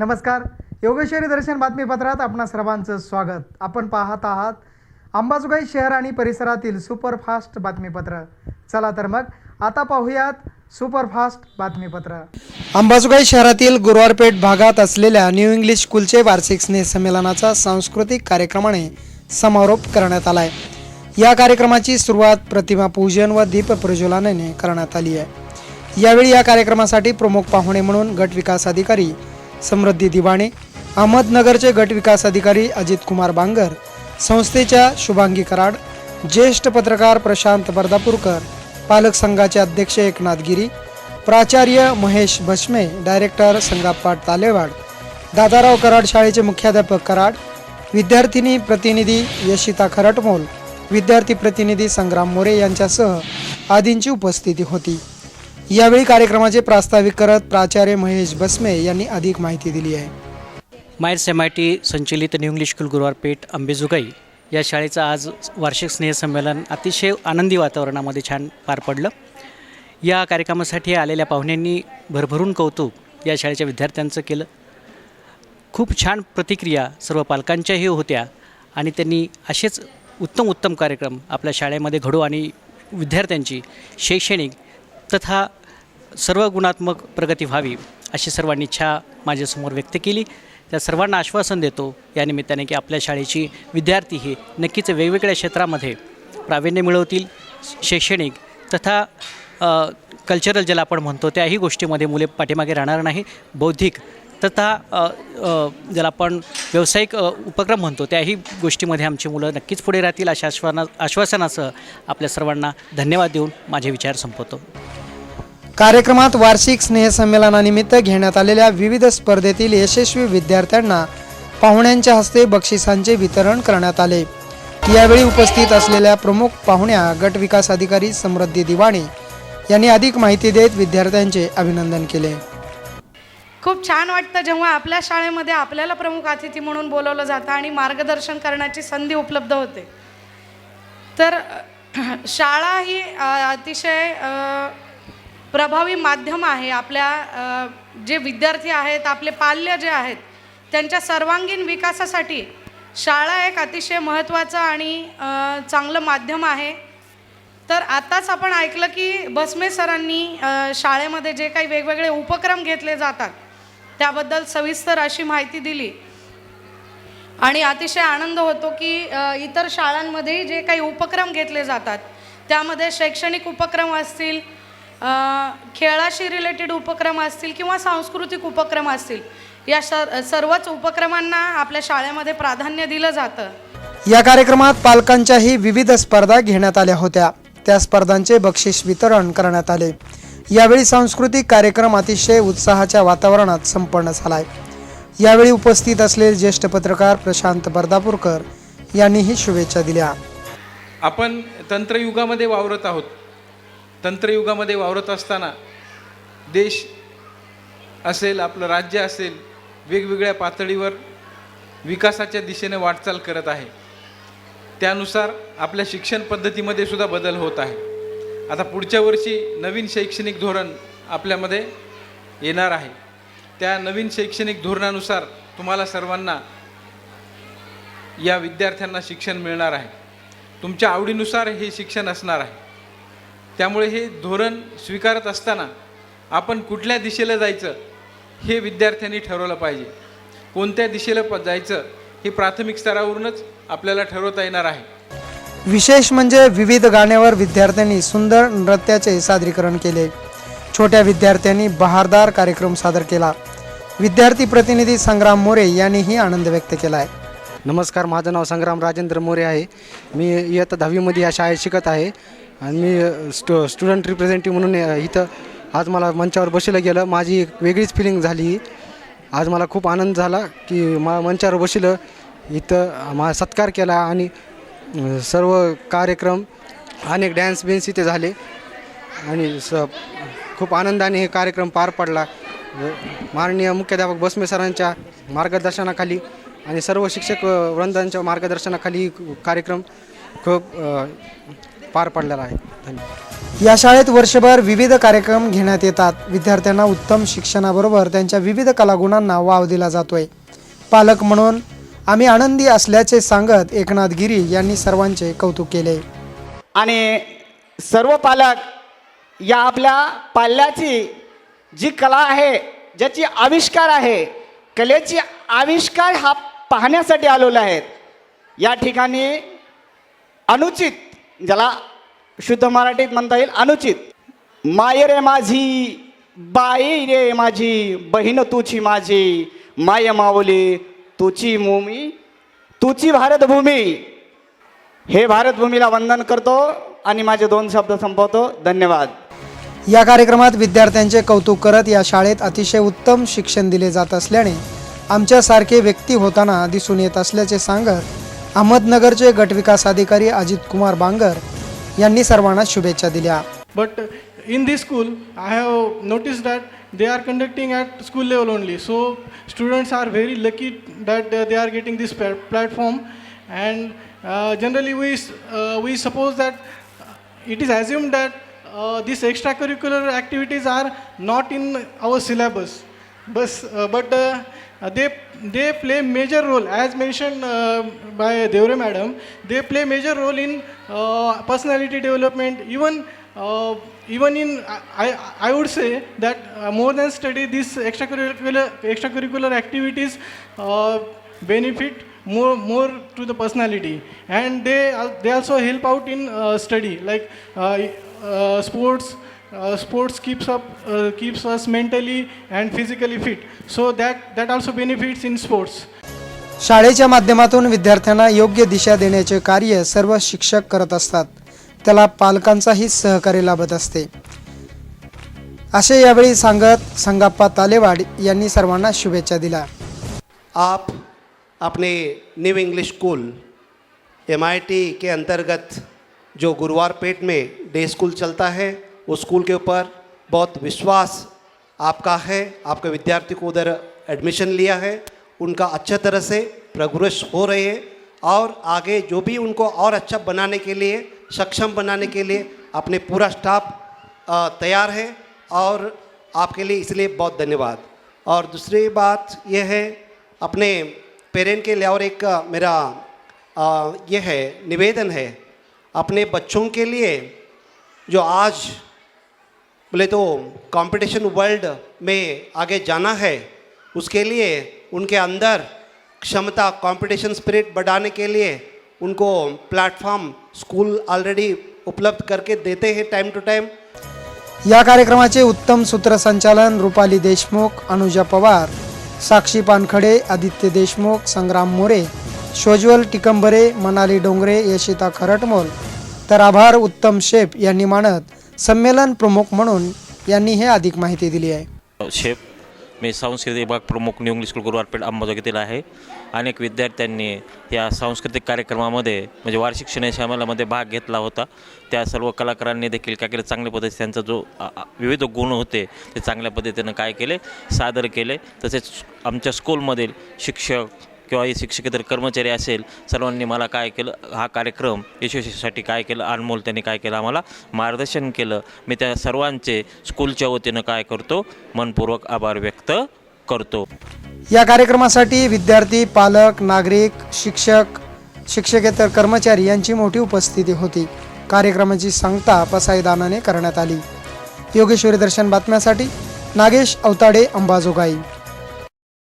नमस्कार. योगेश्वरी दर्शन बातमीपत्रात आपणा सर्वांचं स्वागत. आपण पाहत आहात अंबाजोगाई शहर आणि परिसरातील सुपरफास्ट बातमीपत्र. चला तर मग आता पाहूयात सुपरफास्ट बातमीपत्र. अंबाजोगाई शहरातील गुरुवारपेठ भागात असलेल्या न्यू इंग्लिश स्कूलचे वार्षिक स्नेह संमेलनाचा सांस्कृतिक कार्यक्रमाने समारोप करण्यात आला आहे या कार्यक्रमाची सुरुवात प्रतिमा पूजन व दीप प्रज्वलनाने करण्यात आली आहे. यावेळी या कार्यक्रमासाठी प्रमुख पाहुणे म्हणून गट विकास अधिकारी समृद्धी दिवाणे अहमदनगरचे गट विकास अधिकारी अजित कुमार बांगर संस्थेच्या शुभांगी कराड ज्येष्ठ पत्रकार प्रशांत बर्दापूरकर पालक संघाचे अध्यक्ष एकनाथ गिरी प्राचार्य महेश भस्मे डायरेक्टर संगापाट तालेवाड दादाराव कराड शाळेचे मुख्याध्यापक कराड विद्यार्थिनी प्रतिनिधी यशिता खरटमोल विद्यार्थी प्रतिनिधी संग्राम मोरे यांच्यासह आदींची उपस्थिती होती. यावेळी कार्यक्रमाचे प्रास्ताविक करत प्राचार्य महेश बसमे यांनी अधिक माहिती दिली आहे. मायर्स एम आय टी संचलित New English School Guruwarpeth Ambejogai या शाळेचं आज वार्षिक स्नेहसंमेलन अतिशय आनंदी वातावरणामध्ये छान पार पडलं. या कार्यक्रमासाठी आलेल्या पाहुण्यांनी भरभरून कौतुक या शाळेच्या विद्यार्थ्यांचं केलं. खूप छान प्रतिक्रिया सर्व पालकांच्याही होत्या आणि त्यांनी असेच उत्तम उत्तम कार्यक्रम आपल्या शाळेमध्ये घडू आणि विद्यार्थ्यांची शैक्षणिक तथा सर्व गुणात्मक प्रगती व्हावी अशी सर्वांनी इच्छा माझ्यासमोर व्यक्त केली. त्या सर्वांना आश्वासन देतो या निमित्ताने की आपल्या शाळेची विद्यार्थी हे नक्कीच वेगवेगळ्या क्षेत्रामध्ये प्रावीण्य मिळवतील. शैक्षणिक तथा कल्चरल ज्याला आपण म्हणतो त्याही गोष्टीमध्ये मुले पाठीमागे राहणार नाही. बौद्धिक तथा ज्याला आपण व्यावसायिक उपक्रम म्हणतो त्याही गोष्टीमध्ये आमची मुलं नक्कीच पुढे राहतील अशा आश्वाना आश्वासनासह आपल्या सर्वांना धन्यवाद देऊन माझे विचार संपवतो. कार्यक्रमात वार्षिक स्नेहसंमेलनानिमित्त घेण्यात आलेल्या विविध स्पर्धेतील यशस्वी विद्यार्थ्यांना पाहुण्यांच्या हस्ते बक्षिसांचे वितरण करण्यात आले. यावेळी उपस्थित असलेल्या प्रमुख पाहुण्या गट विकास अधिकारी समृद्धी दिवाणी यांनी अधिक माहिती देत विद्यार्थ्यांचे अभिनंदन केले. खूप छान वाटतं जेव्हा आपल्या शाळेमध्ये आपल्याला प्रमुख अतिथी म्हणून बोलवलं जातं आणि मार्गदर्शन करण्याची संधी उपलब्ध होते. तर शाळा ही अतिशय प्रभावी माध्यम आहे. आपल्या जे विद्यार्थी आहेत आपले पाल्य जे आहेत त्यांच्या सर्वांगीण विकासासाठी शाळा एक अतिशय महत्त्वाचं आणि चांगलं माध्यम आहे. तर आत्ताच आपण ऐकलं की बसमे सरांनी शाळेमध्ये जे काही वेगवेगळे उपक्रम घेतले जातात त्याबद्दल सविस्तर अशी माहिती दिली. आणि अतिशय आनंद होतो की इतर शाळांमध्येही जे काही उपक्रम घेतले जातात त्यामध्ये शैक्षणिक उपक्रम असतील खेळाशी रिलेटेड उपक्रम असतील किंवा सांस्कृतिक उपक्रम असतील या सर सर्वच उपक्रमांना आपल्या शाळेमध्ये प्राधान्य दिलं जातं. या कार्यक्रमात पालकांच्याही विविध स्पर्धा घेण्यात आल्या होत्या. त्या स्पर्धांचे बक्षीस वितरण करण्यात आले. यावेळी सांस्कृतिक कार्यक्रम अतिशय उत्साहाच्या वातावरणात संपन्न झालाय. यावेळी उपस्थित असलेले ज्येष्ठ पत्रकार प्रशांत बर्दापूरकर यांनीही शुभेच्छा दिल्या. आपण तंत्रयुगामध्ये वावरत आहोत. तंत्रयुगामध्ये वावरत असताना देश असेल आपलं राज्य असेल वेगवेगळ्या पातळीवर विकासाच्या दिशेने वाटचाल करत आहे. त्यानुसार आपल्या शिक्षण पद्धतीमध्ये सुद्धा बदल होत आहे. आता पुढच्या वर्षी नवीन शैक्षणिक धोरण आपल्यामध्ये येणार आहे. त्या नवीन शैक्षणिक धोरणानुसार तुम्हाला सर्वांना या विद्यार्थ्यांना शिक्षण मिळणार आहे. तुमच्या आवडीनुसार हे शिक्षण असणार आहे. त्यामुळे हे धोरण स्वीकारत असताना आपण कुठल्या दिशेला जायचं हे विद्यार्थ्यांनी ठरवलं पाहिजे. कोणत्या दिशेला प जायचं हे प्राथमिक स्तरावरूनच आपल्याला ठरवता येणार आहे. विशेष म्हणजे विविध गाण्यावर विद्यार्थ्यांनी सुंदर नृत्याचे सादरीकरण केले. छोट्या विद्यार्थ्यांनी बहारदार कार्यक्रम सादर केला. विद्यार्थी प्रतिनिधी संग्राम मोरे यांनीही आनंद व्यक्त केला आहे नमस्कार माझं नाव संग्राम राजेंद्र मोरे आहे. मी इयत्ता दहावीमध्ये या शाळेत शिकत आहे. आणि मी स्टु स्टुडंट रिप्रेझेंटेटिव्ह म्हणून इथं आज मला मंचावर बसलं गेलं. माझी एक वेगळीच फिलिंग झाली. आज मला खूप आनंद झाला की मा मंचावर बसलं इथं मा सत्कार केला आणि सर्व कार्यक्रम अनेक डॅन्स बिन्स इथे झाले. आणि स खूप आनंदाने हे कार्यक्रम पार पडला. माननीय मुख्याध्यापक बसमे सरांच्या मार्गदर्शनाखाली आणि सर्व शिक्षक वृंदांच्या मार्गदर्शनाखाली कार्यक्रम खूप पार पडलेला आहे. धन्यवाद. या शाळेत वर्षभर विविध कार्यक्रम घेण्यात येतात. विद्यार्थ्यांना उत्तम शिक्षणाबरोबर त्यांच्या विविध कलागुणांना वाव दिला जातोय. पालक म्हणून आम्ही आनंदी असल्याचे सांगत एकनाथ गिरी यांनी सर्वांचे कौतुक केले. आणि सर्व पालक या आपल्या पाल्याची जी कला आहे ज्याची आविष्कार आहे कलेची आविष्कार हा पाहण्यासाठी आलेले आहेत. या ठिकाणी अनुचित ज्याला शुद्ध मराठीत म्हणता येईल अनुचित. माय रे माझी बाई रे माझी बहीण तुची माझी माय माऊली तुची मोमी तुची भारतभूमी. हे भारतभूमीला वंदन करतो आणि माझे दोन शब्द संपवतो. धन्यवाद. या कार्यक्रमात विद्यार्थ्यांचे कौतुक करत या शाळेत अतिशय उत्तम शिक्षण दिले जात असल्याने आमच्यासारखे व्यक्ती होताना दिसून येत असल्याचे सांगत अहमदनगरचे गटविकास अधिकारी अजित कुमार बांगर यांनी सर्वांना शुभेच्छा दिल्या. But in this school I have notice that they are conducting at school level only so students are very lucky that they are getting this platform and generally we we suppose that it is assume that this extra curricular activities are not in our syllabus bus but they they play major role as mentioned uh, by Devre madam. They play major role in uh, personality development. Even uh, even in I, I would say that uh, more than study these extracurricular extracurricular activities uh, benefit more more to the personality and they they also help out in uh, study like uh, uh, sports uh, sports keeps up uh, keeps us mentally and physically fit. So that that also benefits in sports. शाळेच्या माध्यमातून विद्यार्थ्यांना योग्य दिशा देण्याचे कार्य सर्व शिक्षक करत असतात. त्याला पालकांचाही सहकार्य लाभत असते. असे यावेळी सांगत संगाप्पा तालेवाड यांनी सर्वांना शुभेच्छा दिल्या. आप अपने New English School M K अंतर्गत जो गुरुवार पेट में डे स्कूल चलता है उस स्कूल के ऊपर बहुत विश्वास आपका है, आपके विद्यार्थी को उधर एडमिशन लिया है, उनका अच्छा तरह से प्रोग्रेस हो रही है और आगे जो भी उनको और अच्छा बनाने के लिए, सक्षम बनाने के लिए अपने पूरा स्टाफ तैयार है और आपके लिए इसलिए बहुत धन्यवाद। और दूसरी बात यह है, अपने पेरेंट के लिए और एक मेरा यह है, निवेदन है, अपने बच्चों के लिए जो आज बोले तो कंपटीशन वर्ल्ड में आगे जाना है उसके लिए उनके अंदर क्षमता कंपटीशन स्पिरिट बढ़ाने के लिए उनको प्लेटफॉर्म स्कूल ऑलरेडी उपलब्ध करके देते हैं टाइम टू टाइम या कार्यक्रमाचे उत्तम सूत्रसंचालन रुपाली देशमुख अनुजा पवार साक्षी पानखडे आदित्य देशमुख संग्राम मोरे शोज्वल टिकंबरे मनाली डोंगरे यशिता खरटमोल तर आभार उत्तम शेप यांनी मानत संमेलन प्रमुख म्हणून यांनी हे अधिक माहिती दिली आहे. शेफ मी सांस्कृतिक विभाग प्रमुख न्यू इंग्लिश स्कूल गुरुवारपेठ अंबाजोगाईतील आहे. अनेक विद्यार्थ्यांनी या सांस्कृतिक कार्यक्रमामध्ये म्हणजे वार्षिक शनैशामलामध्ये भाग घेतला होता. त्या सर्व कलाकारांनी देखील काय केलं? चांगल्या पद्धतीने त्यांचा जो विविध गुण होते ते चांगल्या पद्धतीनं काय केले सादर केले. तसेच आमच्या स्कूलमधील शिक्षक किंवा हे शिक्षकेतर कर्मचारी असेल सर्वांनी मला काय केलं हा कार्यक्रम यशस्वीसाठी काय केलं अनमोल त्यांनी काय केलं आम्हाला मार्गदर्शन केलं. मी त्या सर्वांचे स्कूलच्या वतीनं काय करतो मनपूर्वक आभार व्यक्त करतो. या कार्यक्रमासाठी विद्यार्थी पालक नागरिक शिक्षक शिक्षकेतर कर्मचारी यांची मोठी उपस्थिती होती. कार्यक्रमाची सांगता पसाईदानाने करण्यात आली. योगेश्वरी दर्शन बातम्यासाठी नागेश अवताडे अंबाजोगाई.